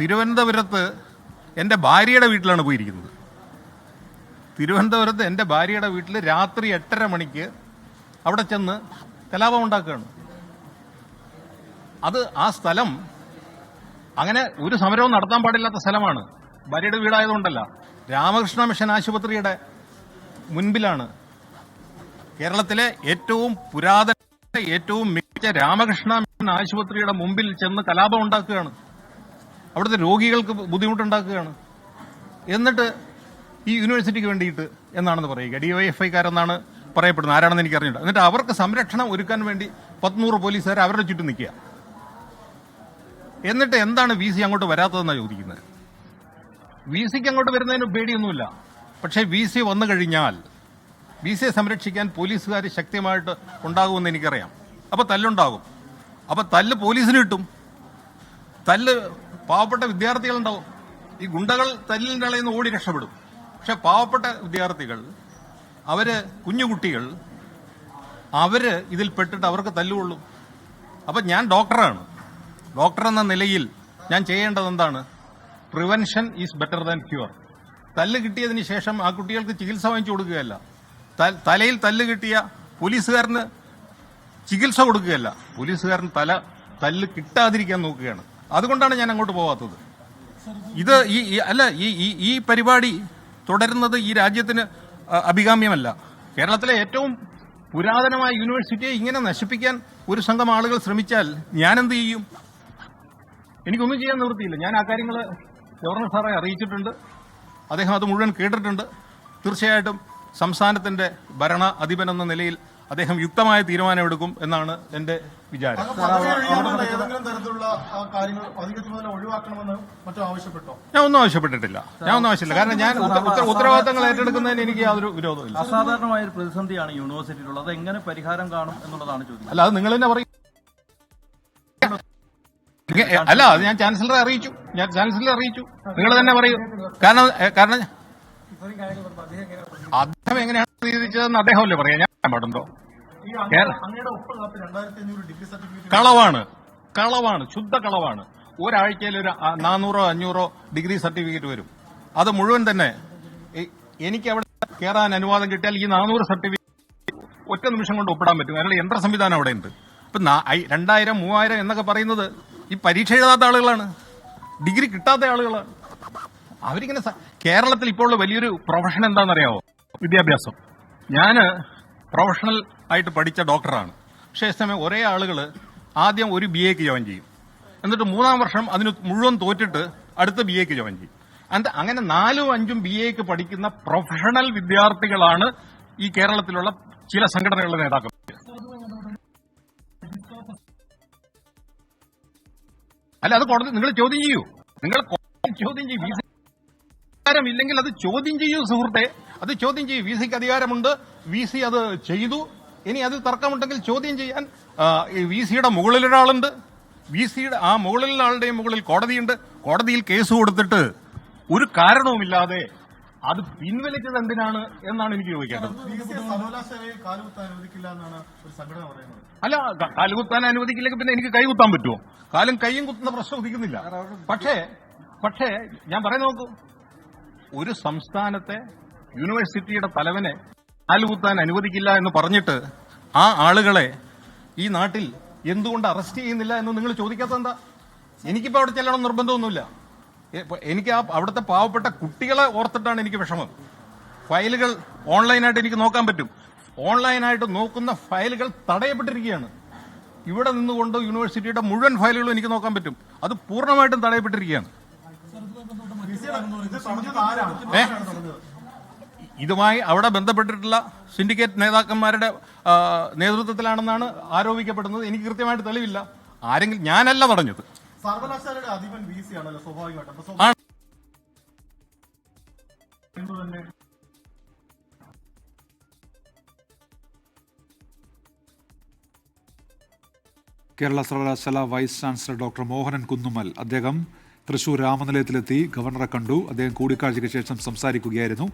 തിരുവനന്തപുരത്ത് എന്റെ ഭാര്യയുടെ വീട്ടിലാണ് പോയിരിക്കുന്നത്. തിരുവനന്തപുരത്ത് എന്റെ ഭാര്യയുടെ വീട്ടിൽ രാത്രി എട്ടര മണിക്ക് അവിടെ ചെന്ന് കലാപം ഉണ്ടാക്കുകയാണ്. അത് ആ സ്ഥലം അങ്ങനെ ഒരു സമരവും നടത്താൻ പാടില്ലാത്ത സ്ഥലമാണ്. ഭാര്യയുടെ വീടായതുകൊണ്ടല്ല. രാമകൃഷ്ണ മിഷൻ ആശുപത്രിയുടെ മുൻപിലാണ്. കേരളത്തിലെ ഏറ്റവും പുരാതന ഏറ്റവും മികച്ച രാമകൃഷ്ണ മിഷൻ ആശുപത്രിയുടെ മുമ്പിൽ ചെന്ന് കലാപം ഉണ്ടാക്കുകയാണ്. അവിടുത്തെ രോഗികൾക്ക് ബുദ്ധിമുട്ടുണ്ടാക്കുകയാണ്. എന്നിട്ട് ഈ യൂണിവേഴ്സിറ്റിക്ക് വേണ്ടിയിട്ട് എന്നാണെന്ന് പറയുക. ഡി വൈ എഫ് ഐക്കാരെന്നാണ് പറയപ്പെടുന്നത്. ആരാണെന്ന് എനിക്ക് അറിഞ്ഞില്ല എന്നിട്ട് അവർക്ക് സംരക്ഷണം ഒരുക്കാൻ വേണ്ടി പത്തുനൂറ് പോലീസുകാർ അവരുടെ ചുറ്റും നിൽക്കുക. എന്നിട്ട് എന്താണ് വി സി അങ്ങോട്ട് വരാത്തതെന്നാണ് ചോദിക്കുന്നത്. വി സിക്ക് അങ്ങോട്ട് വരുന്നതിന് പേടിയൊന്നുമില്ല. പക്ഷേ വി സി വന്നു കഴിഞ്ഞാൽ വി സിയെ സംരക്ഷിക്കാൻ പോലീസുകാർ ശക്തമായിട്ട് ഉണ്ടാകുമെന്ന് എനിക്കറിയാം. അപ്പോൾ തല്ലുണ്ടാകും. അപ്പോൾ തല്ല് പോലീസിന് കിട്ടും. തല്ല് പാവപ്പെട്ട വിദ്യാർത്ഥികളുണ്ടാവും. ഈ ഗുണ്ടകൾ തല്ലിന്റെ ഇടയിൽ നിന്ന് ഓടി രക്ഷപ്പെടും. പക്ഷെ പാവപ്പെട്ട വിദ്യാർത്ഥികൾ അവർ കുഞ്ഞുകുട്ടികൾ അവർ ഇതിൽ പെട്ടിട്ട് അവർക്ക് തല്ലുകൊള്ളും. അപ്പം ഞാൻ ഡോക്ടറാണ്. ഡോക്ടർ എന്ന നിലയിൽ ഞാൻ ചെയ്യേണ്ടത് എന്താണ്? Prevention is better than cure. തല്ല് കിട്ടിയതിന് ശേഷം ആ കുട്ടികൾക്ക് ചികിത്സ വാങ്ങിച്ചു കൊടുക്കുകയല്ല. തലയിൽ തല്ല് കിട്ടിയ പോലീസുകാരന് ചികിത്സ കൊടുക്കുകയല്ല. പോലീസുകാരൻ തല തല്ല് കിട്ടാതിരിക്കാൻ നോക്കുകയാണ്. അതുകൊണ്ടാണ് ഞാൻ അങ്ങോട്ട് പോവാത്തത്. ഇത് ഈ അല്ല ഈ ഈ- ഈ പരിപാടി തുടരുന്നത് ഈ രാജ്യത്തിന് അഭികാമ്യമല്ല. കേരളത്തിലെ ഏറ്റവും പുരാതനമായ യൂണിവേഴ്സിറ്റിയെ ഇങ്ങനെ നശിപ്പിക്കാൻ ഒരു സംഘം ആളുകൾ ശ്രമിച്ചാൽ ഞാൻ എന്ത് ചെയ്യും? എനിക്കൊന്നും ചെയ്യാൻ നിവൃത്തിയില്ല. ഞാൻ ആ കാര്യങ്ങൾ ഗവർണർ സാറെ അറിയിച്ചിട്ടുണ്ട്. അദ്ദേഹം അത് മുഴുവൻ കേട്ടിട്ടുണ്ട്. തീർച്ചയായിട്ടും സംസ്ഥാനത്തിന്റെ ഭരണ അധിപൻ എന്ന നിലയിൽ അദ്ദേഹം യുക്തമായ തീരുമാനമെടുക്കും എന്നാണ് എന്റെ വിചാരം. പദവി ഏതെങ്കിലും തരത്തിലുള്ള ആ, കാര്യങ്ങൾ അധിക ചുമതല ഒഴിവാക്കണമെന്ന് മറ്റും ആവശ്യപ്പെട്ടോ? ഞാൻ ഒന്നും ആവശ്യപ്പെട്ടിട്ടില്ല. ഞാൻ ഒന്നും ആവശ്യമില്ല. കാരണം ഞാൻ ഉത്ത- ഉത്ത- ഉത്തരവാദിത്തങ്ങൾ ഏറ്റെടുക്കുന്നതിന് എനിക്ക് യാതൊരു വിരോധമില്ല അസാധാരണമായ ഒരു പ്രതിസന്ധിയാണ് യൂണിവേഴ്സിറ്റിയിലുള്ളത്. അത് എങ്ങനെ പരിഹാരം കാണും എന്നുള്ളതാണ് ചോദ്യം. അല്ല അത് നിങ്ങൾ തന്നെ പറയും അല്ല അത് ഞാൻ ചാൻസലറെ അറിയിച്ചു. ഞാൻ ചാൻസലറെ അറിയിച്ചു. നിങ്ങൾ തന്നെ പറയൂ. കാരണം കാരണം അദ്ദേഹം എങ്ങനെയാണ് സ്വീകരിച്ചതെന്ന് അദ്ദേഹമല്ലേ പറയാം ഞാൻ പാടുണ്ടോ? കളവാണ്. കളവാണ്. ശുദ്ധ കളവാണ്. ഒരാഴ്ചയിൽ ഒരു നാനൂറോ അഞ്ഞൂറോ ഡിഗ്രി സർട്ടിഫിക്കറ്റ് വരും. അത് മുഴുവൻ തന്നെ എനിക്ക് അവിടെ കയറാൻ അനുവാദം കിട്ടിയാൽ ഈ നാനൂറ് സർട്ടിഫിക്കറ്റ് ഒറ്റ നിമിഷം കൊണ്ട് ഒപ്പിടാൻ പറ്റും. അതിനുള്ള യന്ത്ര സംവിധാനം അവിടെ ഉണ്ട് ഇപ്പം രണ്ടായിരം മൂവായിരം എന്നൊക്കെ പറയുന്നത് ഈ പരീക്ഷ എഴുതാത്ത ആളുകളാണ്. ഡിഗ്രി കിട്ടാത്ത ആളുകളാണ്. അവരിങ്ങനെ കേരളത്തിൽ ഇപ്പോൾ ഉള്ള വലിയൊരു പ്രൊഫഷൻ എന്താണെന്നറിയാവോ? വിദ്യാഭ്യാസം. ഞാൻ പ്രൊഫഷണൽ ആയിട്ട് പഠിച്ച ഡോക്ടറാണ് പക്ഷേ സമയം ഒരേ ആളുകൾ ആദ്യം ഒരു ബി എക്ക് ജോയിൻ ചെയ്യും. എന്നിട്ട് മൂന്നാം വർഷം അതിന് മുഴുവൻ തോറ്റിട്ട് അടുത്ത ബി എക്ക് ജോയിൻ ചെയ്യും. അങ്ങനെ നാലും അഞ്ചും ബി എക്ക് പഠിക്കുന്ന പ്രൊഫഷണൽ വിദ്യാർത്ഥികളാണ് ഈ കേരളത്തിലുള്ള ചില സംഘടനകളുടെ നേതാക്കൾ. അല്ല അത് കോടതി നിങ്ങൾ ചോദ്യം ചെയ്യൂ. നിങ്ങൾ ചോദ്യം ചെയ്യൂ. വിസിക്ക് അധികാരമില്ലെങ്കിൽ അത് ചോദ്യം ചെയ്യൂ സുഹൃത്തെ. അത് ചോദ്യം ചെയ്യൂ. വി സിക്ക് അധികാരമുണ്ട്. വി സി അത് ചെയ്തു. ഇനി അതിൽ തർക്കമുണ്ടെങ്കിൽ ചോദ്യം ചെയ്യാൻ വി സിയുടെ മുകളിലൊരാളുണ്ട് വി സിയുടെ ആ മുകളിലുള്ള ആളുടെയും മുകളിൽ കോടതിയുണ്ട്. കോടതിയിൽ കേസ് കൊടുത്തിട്ട് ഒരു കാരണവുമില്ലാതെ അത് പിൻവലിച്ചത് എന്തിനാണ് എന്നാണ് എനിക്ക് ചോദിക്കേണ്ടത്. അല്ല കാലുകുത്താൻ അനുവദിക്കില്ലെങ്കിൽ പിന്നെ എനിക്ക് കൈ കുത്താൻ പറ്റുമോ? കാലും കൈയും കുത്തുന്ന പ്രശ്നം ഉദിക്കുന്നില്ല. പക്ഷേ പക്ഷേ ഞാൻ പറയാൻ നോക്കൂ. ഒരു സംസ്ഥാനത്തെ യൂണിവേഴ്സിറ്റിയുടെ തലവനെ കാൽ കുത്താൻ അനുവദിക്കില്ല എന്ന് പറഞ്ഞിട്ട് ആ ആളുകളെ ഈ നാട്ടിൽ എന്തുകൊണ്ട് അറസ്റ്റ് ചെയ്യുന്നില്ല എന്ന് നിങ്ങൾ ചോദിക്കാത്ത എന്താ? എനിക്കിപ്പോൾ അവിടെ ചെല്ലണം നിർബന്ധമൊന്നുമില്ല. എനിക്ക് ആ അവിടുത്തെ പാവപ്പെട്ട കുട്ടികളെ ഓർത്തിട്ടാണ് എനിക്ക് വിഷമം. ഫയലുകൾ ഓൺലൈനായിട്ട് എനിക്ക് നോക്കാൻ പറ്റും. ഓൺലൈനായിട്ട് നോക്കുന്ന ഫയലുകൾ തടയപ്പെട്ടിരിക്കുകയാണ്. ഇവിടെ നിന്നുകൊണ്ട് യൂണിവേഴ്സിറ്റിയുടെ മുഴുവൻ ഫയലുകളും എനിക്ക് നോക്കാൻ പറ്റും. അത് പൂർണമായിട്ടും തടയപ്പെട്ടിരിക്കുകയാണ്. ബി ഇതുമായി അവിടെ ബന്ധപ്പെട്ടിട്ടുള്ള സിൻഡിക്കേറ്റ് നേതാക്കന്മാരുടെ നേതൃത്വത്തിലാണെന്നാണ് ആരോപിക്കപ്പെടുന്നത്. എനിക്ക് കൃത്യമായിട്ട് തെളിവില്ല. ആരെങ്കിലും ഞാനല്ല തടഞ്ഞത് സർവകലാശാലയുടെ അധിപൻ സി ആണല്ലോ സ്വാഭാവികമായിട്ടും. കേരള സർവകലാശാല vice chancellor doctor Mohanan Kunnummal അദ്ദേഹം തൃശൂർ രാമനിലയത്തിലെത്തി ഗവർണറെ കണ്ടു. അദ്ദേഹം കൂടിക്കാഴ്ചയ്ക്ക് ശേഷം സംസാരിക്കുകയായിരുന്നു.